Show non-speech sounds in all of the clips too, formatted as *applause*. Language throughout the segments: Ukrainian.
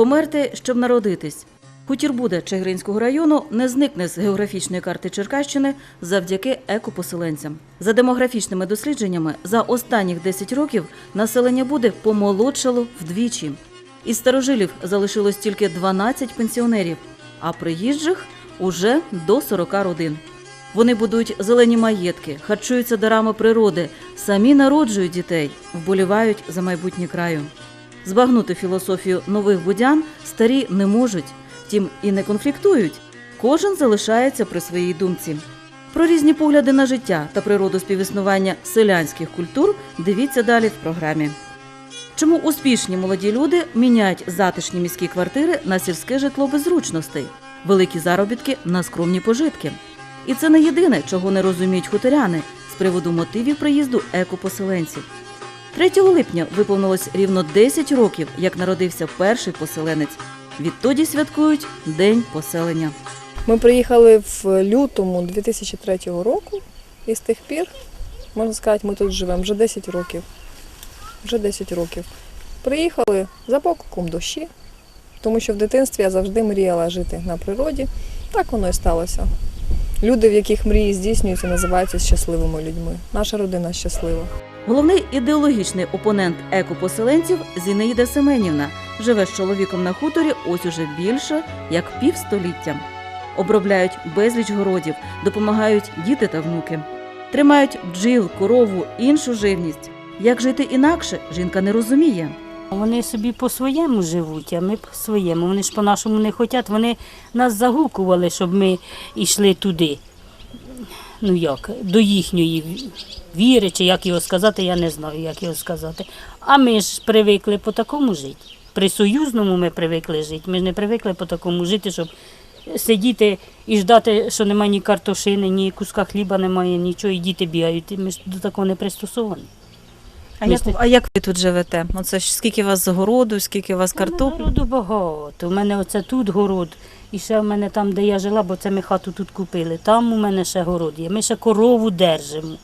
Померти, щоб народитись. Хутір Буде Чигиринського району не зникне з географічної карти Черкащини завдяки екопоселенцям. За демографічними дослідженнями, за останніх 10 років населення буде помолодшало вдвічі. Із старожилів залишилось тільки 12 пенсіонерів, а приїжджих уже до 40 родин. Вони будують зелені маєтки, харчуються дарами природи, самі народжують дітей, вболівають за майбутнє краю. Збагнути філософію нових будян старі не можуть, втім і не конфліктують. Кожен залишається при своїй думці. Про різні погляди на життя та природу співіснування селянських культур дивіться далі в програмі. Чому успішні молоді люди міняють затишні міські квартири на сільське житло без зручностей, великі заробітки на скромні пожитки? І це не єдине, чого не розуміють хуторяни з приводу мотивів приїзду екопоселенців. 3 липня виповнилось рівно 10 років, як народився перший поселенець. Відтоді святкують День поселення. Ми приїхали в лютому 2003 року і з тих пір, можна сказати, ми тут живемо вже 10 років. Вже 10 років. Приїхали за покликом дощі, тому що в дитинстві я завжди мріяла жити на природі. Так воно і сталося. Люди, в яких мрії здійснюються, називаються щасливими людьми. Наша родина щаслива. Головний ідеологічний опонент екопоселенців Зінаїда Семенівна живе з чоловіком на хуторі ось уже більше як півстоліття. Обробляють безліч городів, допомагають діти та внуки. Тримають бджіл, корову, іншу живність. Як жити інакше, жінка не розуміє. Вони собі по-своєму живуть, а ми по-своєму. Вони ж по-нашому не хочуть. Вони нас загукували, щоб ми йшли туди. Ну як, до їхньої віри, чи як його сказати, я не знаю, як його сказати. А ми ж привикли по такому жити. При союзному ми привикли жити. Ми ж не привикли по такому жити, щоб сидіти і ждати, що немає ні картошини, ні куска хліба немає, нічого, і діти бігають. Ми ж до такого не пристосовані. А як, а як ви тут живете? Оце ж скільки у вас городу, скільки у вас картоплі? Городу багато. У мене оце тут город. І ще в мене там, де я жила, бо це ми хату тут купили. Там у мене ще город є. Ми ще корову держимо.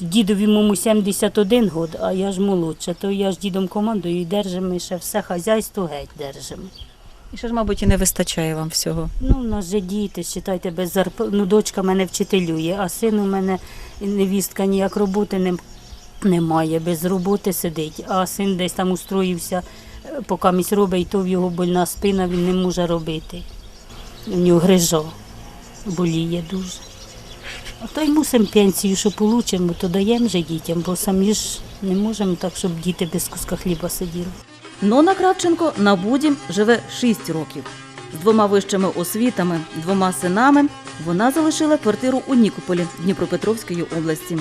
Дідові моєму 71 год, а я ж молодша, то я ж дідом командую і держимо ми ще все хазяйство геть держимо. І що ж, мабуть, і не вистачає вам всього. Ну, у нас же діти, считайте, без зарп... Ну, дочка мене вчителює, а син у мене невістка ніяк роботи не... немає, без роботи сидить, а син десь там устроївся, поки місь робить, то в його больна спина, він не може робити. У нього грижа боліє дуже. А то й мусимо пенсію, що получимо, то даємо же дітям, бо самі ж не можемо так, щоб діти без куска хліба сиділи. Нона Кравченко на Буді живе 6 років. З двома вищими освітами, двома синами вона залишила квартиру у Нікополі Дніпропетровської області.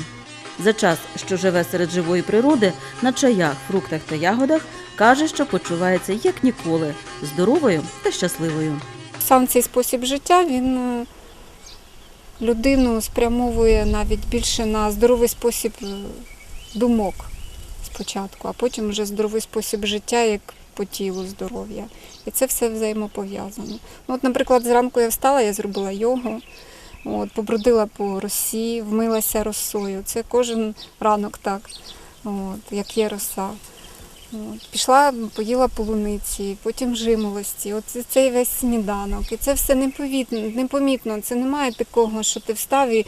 За час, що живе серед живої природи, на чаях, фруктах та ягодах, каже, що почувається як ніколи здоровою та щасливою. Сам цей спосіб життя він е, людину спрямовує навіть більше на здоровий спосіб е, думок спочатку, а потім вже здоровий спосіб життя як по тілу здоров'я. І це все взаємопов'язано. Ну, от, наприклад, зранку я встала, я зробила йогу, от, побродила по росі, вмилася росою. Це кожен ранок так, от, як є роса. От, пішла, поїла полуниці, потім жимолості. От цей весь сніданок. І це все непомітно. Це немає такого, що ти встав і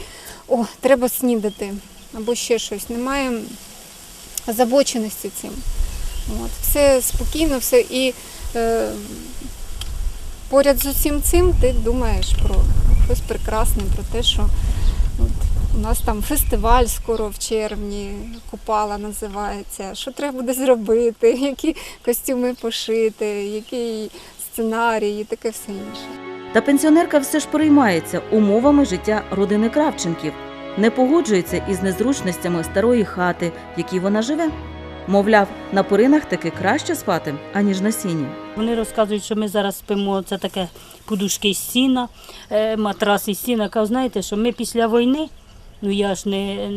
о, треба снідати або ще щось. Немає озабоченості цим. От, все спокійно, все. І е, поряд з усім цим ти думаєш про щось прекрасне, про те, що от, у нас там фестиваль скоро в червні, Купала називається. Що треба буде зробити, *laughs* які костюми пошити, який сценарій і таке все інше. Та пенсіонерка все ж переймається умовами життя родини Кравченків, не погоджується із незручностями старої хати, в якій вона живе. Мовляв, на перинах таки краще спати, аніж на сіні. Вони розказують, що ми зараз спимо, це таке подушки з сіна, е, матрас із сіна. Кажу, знаєте, що ми після війни, ну я ж не,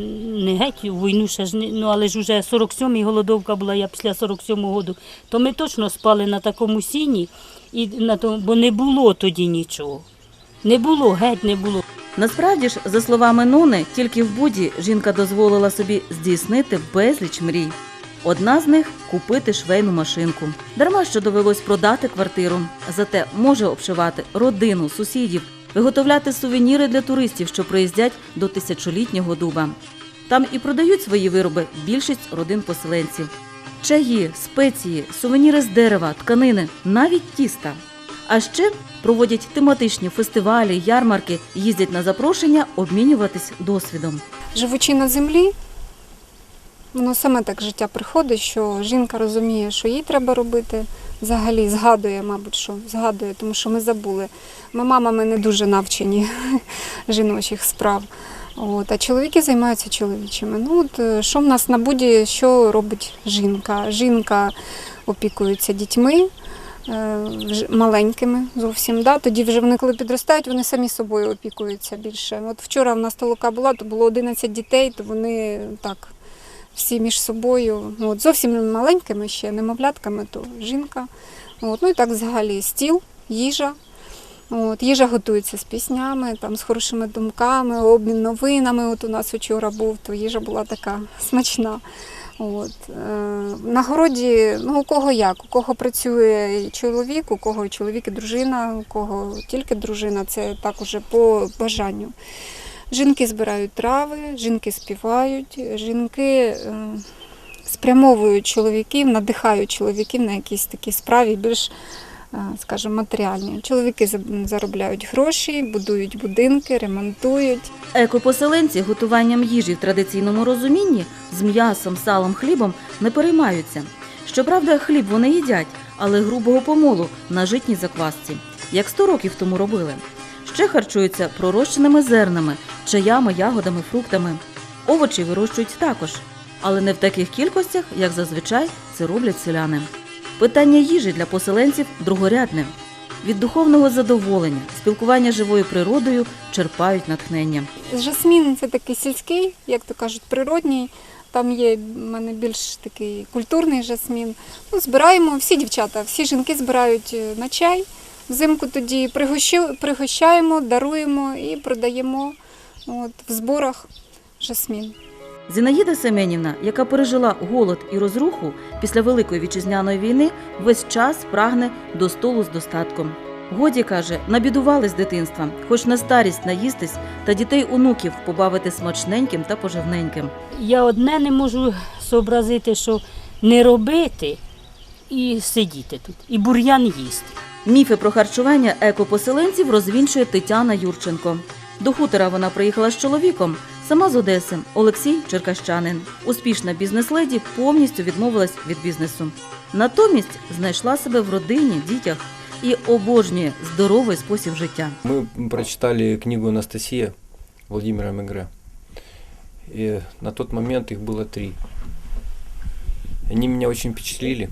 не геть у війну ще ж не, ну але ж уже 47-й голодовка була, я після 47-го году, то ми точно спали на такому сіні, і на тому, бо не було тоді нічого. Не було, геть не було. Насправді ж, за словами Нони, тільки в Буді жінка дозволила собі здійснити безліч мрій. Одна з них купити швейну машинку. Дарма що довелось продати квартиру. Зате може обшивати родину, сусідів, виготовляти сувеніри для туристів, що приїздять до тисячолітнього дуба. Там і продають свої вироби більшість родин поселенців. Чаї, спеції, сувеніри з дерева, тканини, навіть тіста. А ще проводять тематичні фестивалі, ярмарки, їздять на запрошення обмінюватись досвідом. Живучи на землі, воно саме так життя приходить, що жінка розуміє, що їй треба робити. Взагалі згадує, мабуть, що згадує, тому що ми забули. Ми мамами не дуже навчені *laughs* жіночих справ. От, а чоловіки займаються чоловічими. Ну, от, е, що в нас на буді, що робить жінка? Жінка опікується дітьми е, маленькими зовсім. Да? Тоді вже вони, коли підростають, вони самі собою опікуються більше. От вчора в нас толока була, то було 11 дітей, то вони так всі між собою, ну, от, зовсім маленькими ще, немовлятками, то жінка. От, ну і так взагалі стіл, їжа. От, їжа готується з піснями, там, з хорошими думками, обмін новинами. От у нас вчора був, то їжа була така смачна. От. Е, на городі, ну у кого як, у кого працює чоловік, у кого чоловік і дружина, у кого тільки дружина, це так уже по бажанню. Жінки збирають трави, жінки співають, жінки е, спрямовують чоловіків, надихають чоловіків на якісь такі справі більш, е, скажімо, матеріальні. Чоловіки заробляють гроші, будують будинки, ремонтують. Екопоселенці готуванням їжі в традиційному розумінні з м'ясом, салом, хлібом не переймаються. Щоправда, хліб вони їдять, але грубого помолу на житній заквасці, як 100 років тому робили. Ще харчуються пророщеними зернами, чаями, ягодами, фруктами. Овочі вирощують також, але не в таких кількостях, як зазвичай це роблять селяни. Питання їжі для поселенців другорядне. Від духовного задоволення, спілкування з живою природою черпають натхнення. Жасмін це такий сільський, як то кажуть, природній. Там є в мене більш такий культурний жасмін. Ну, збираємо, всі дівчата, всі жінки збирають е, на чай. Взимку тоді пригощаємо, даруємо і продаємо от, в зборах жасмін. Зінаїда Семенівна, яка пережила голод і розруху після Великої вітчизняної війни, весь час прагне до столу з достатком. Годі каже, набідували з дитинства, хоч на старість наїстись та дітей онуків побавити смачненьким та поживненьким. Я одне не можу зобразити, що не робити і сидіти тут, і бур'ян їсти. Міфи про харчування екопоселенців розвінчує Тетяна Юрченко. До хутора вона приїхала з чоловіком, сама з Одеси, Олексій Черкащанин. Успішна бізнес-леді повністю відмовилась від бізнесу. Натомість знайшла себе в родині, дітях і обожнює здоровий спосіб життя. Мы прочитали книгу Анастасия Владимира Мегре. И на тот момент их было три. Они меня очень впечатлили.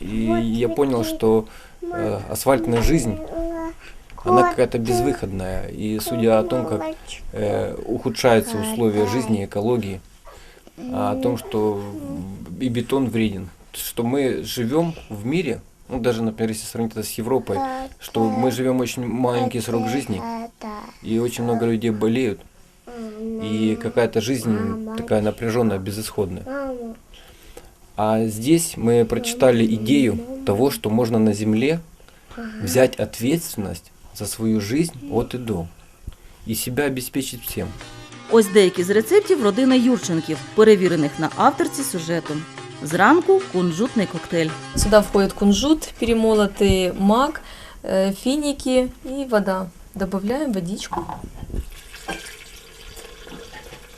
И я понял, что э, асфальтная жизнь, она какая-то безвыходная. И судя о том, как э, ухудшаются условия жизни, экологии, а о том, что и бетон вреден, что мы живем в мире, ну даже, например, если сравнить это с Европой, что мы живем очень маленький срок жизни, и очень много людей болеют, и какая-то жизнь такая напряженная, безысходная. А здесь мы прочитали идею того, что можно на земле взять ответственность за свою жизнь от и до, и себя обеспечить всем. Ось деякі з рецептів родини Юрченків, перевірених на авторці сюжету. Зранку кунжутний коктейль. Сюда входит кунжут, перемолотый мак, э, финики и вода. Добавляем водичку.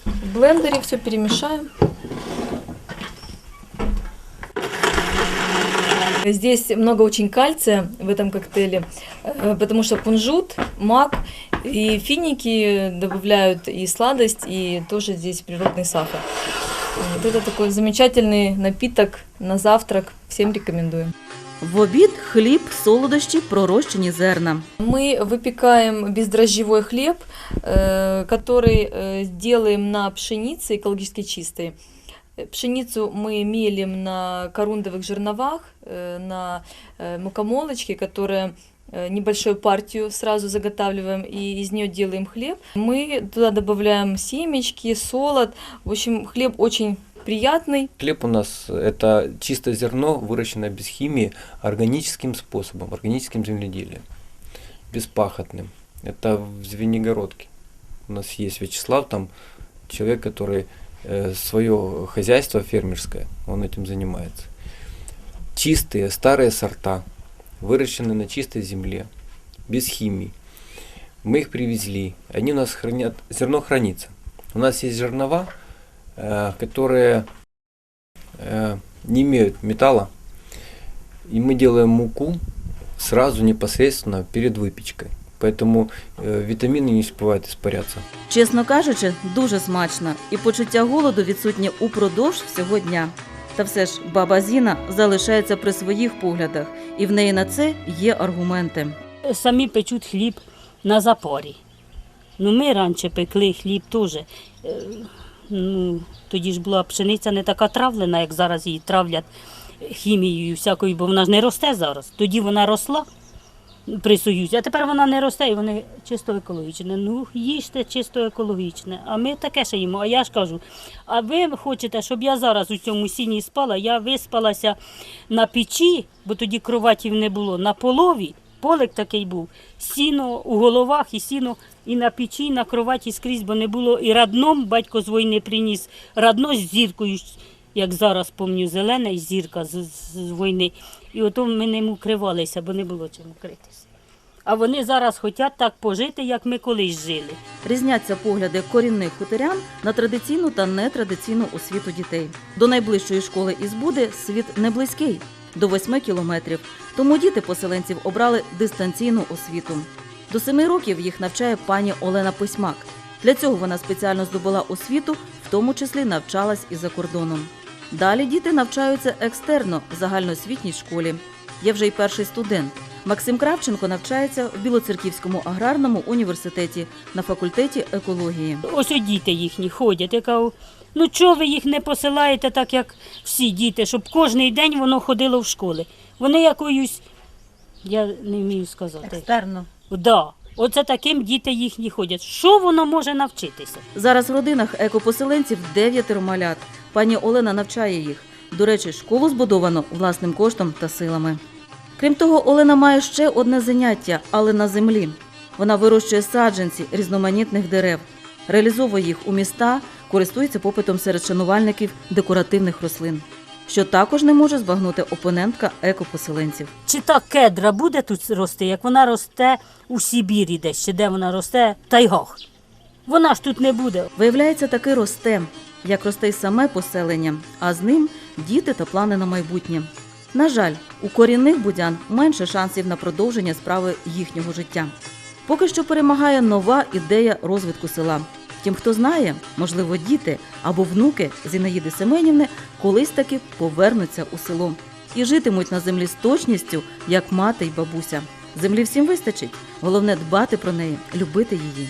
В блендере все перемешаем. Здесь много очень кальция в этом коктейле, э, потому что кунжут, мак и финики добавляют и сладость, и тоже здесь природный сахар. Вот это такой замечательный напиток на завтрак. Всем рекомендуем. В обід хліб, солодощі, пророщені зерна. Мы выпекаем бездрожжевой хлеб, э, который э, делаем на пшенице экологически чистой. Э, Пшеницу мы мелим на корундовых жерновах, э, на э, мукомолочке, которая небольшую партию сразу заготавливаем и из нее делаем хлеб. Мы туда добавляем семечки, солод. В общем, хлеб очень приятный. Хлеб у нас это чистое зерно, выращенное без химии, органическим способом, органическим земледелием, беспахотным. Это в Звенигородке. У нас есть Вячеслав, там человек, который свое хозяйство фермерское, он этим занимается. Чистые, старые сорта, выращенные на чистой земле, без химии. Мы их привезли, они у нас хранят, зерно хранится. У нас есть жернова, э, которые э, не имеют металла, и мы делаем муку сразу непосредственно перед выпечкой. Поэтому э, витамины не успевают испаряться. Чесно кажучи, дуже смачно, і почуття голоду відсутнє упродовж всього дня. Та все ж баба Зіна залишається при своїх поглядах, і в неї на це є аргументи. Самі печуть хліб на запорі. Ну, ми раніше пекли хліб теж. Е, Ну, тоді ж була пшениця не така травлена, як зараз її травлять хімією всякою, бо вона ж не росте зараз. Тоді вона росла при Союзі, а тепер вона не росте і вони чисто екологічне. Ну, їжте чисто екологічне. А ми таке ще їмо. А я ж кажу, а ви хочете, щоб я зараз у цьому сіні спала? Я виспалася на печі, бо тоді кроватів не було, на полові. Полик такий був, сіно у головах і сіно і на печі, і на кроваті скрізь, бо не було і радном, батько з війни приніс радно з зіркою, як зараз пам'ятаю, зелена зірка з, з, з війни. І ото ми ним укривалися, бо не було чим укритися. А вони зараз хочуть так пожити, як ми колись жили. Різняться погляди корінних хуторян на традиційну та нетрадиційну освіту дітей. До найближчої школи із Буди світ не близький до 8 кілометрів. Тому діти поселенців обрали дистанційну освіту. До 7 років їх навчає пані Олена Письмак. Для цього вона спеціально здобула освіту, в тому числі навчалась і за кордоном. Далі діти навчаються екстерно в загальноосвітній школі. Є вже й перший студент. Максим Кравченко навчається в Білоцерківському аграрному університеті на факультеті екології. Ось от діти їхні ходять. Я кажу, ну чого ви їх не посилаєте так, як всі діти, щоб кожен день воно ходило в школи. Вони якоюсь, я не вмію сказати. Екстерно. Да. Оце таким діти їхні ходять. Що воно може навчитися? Зараз в родинах екопоселенців дев'ятеро малят. Пані Олена навчає їх. До речі, школу збудовано власним коштом та силами. Крім того, Олена має ще одне заняття, але на землі. Вона вирощує саджанці різноманітних дерев, реалізовує їх у міста, користується попитом серед шанувальників декоративних рослин, що також не може збагнути опонентка екопоселенців. Чи та кедра буде тут рости, як вона росте у Сибірі десь, чи де вона росте в тайгах? Вона ж тут не буде. Виявляється, таки росте, як росте й саме поселення, а з ним діти та плани на майбутнє. На жаль, у корінних будян менше шансів на продовження справи їхнього життя. Поки що перемагає нова ідея розвитку села. Втім, хто знає, можливо, діти або внуки Зінаїди Семенівни колись таки повернуться у село і житимуть на землі з точністю, як мати й бабуся. Землі всім вистачить. Головне дбати про неї, любити її.